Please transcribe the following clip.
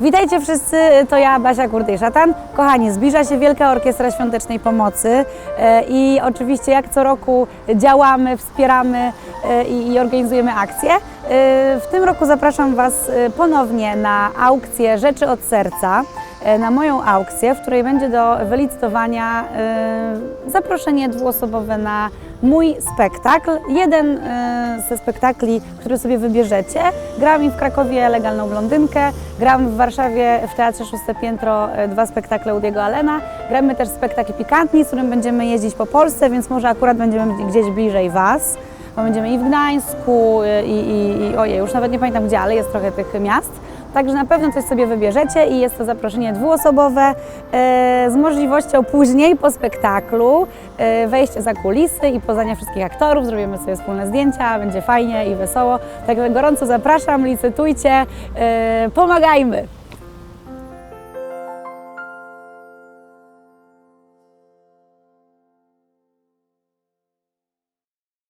Witajcie wszyscy, to ja, Basia Kurtej-Szatan. Kochani, zbliża się Wielka Orkiestra Świątecznej Pomocy e, i oczywiście jak co roku działamy, wspieramy e, i organizujemy akcje. E, W tym roku zapraszam Was ponownie na aukcję Rzeczy od Serca, na moją aukcję, w której będzie do wylicytowania zaproszenie dwuosobowe na mój spektakl. Jeden e, ze spektakli, który sobie wybierzecie. Gram i w Krakowie Legalną Blondynkę, gram w Warszawie w Teatrze Szóste Piętro e, dwa spektakle Udiego Allena. Gramy też spektakl Pikantni, z którym będziemy jeździć po Polsce, więc może akurat będziemy gdzieś bliżej Was. Bo będziemy i w Gdańsku, e, i, i, i ojej, już nawet nie pamiętam gdzie, ale jest trochę tych miast. Także na pewno coś sobie wybierzecie i jest to zaproszenie dwuosobowe e, z możliwością później po spektaklu e, wejścia za kulisy i poznania wszystkich aktorów. Zrobimy sobie wspólne zdjęcia, będzie fajnie i wesoło. Także gorąco zapraszam, licytujcie, pomagajmy.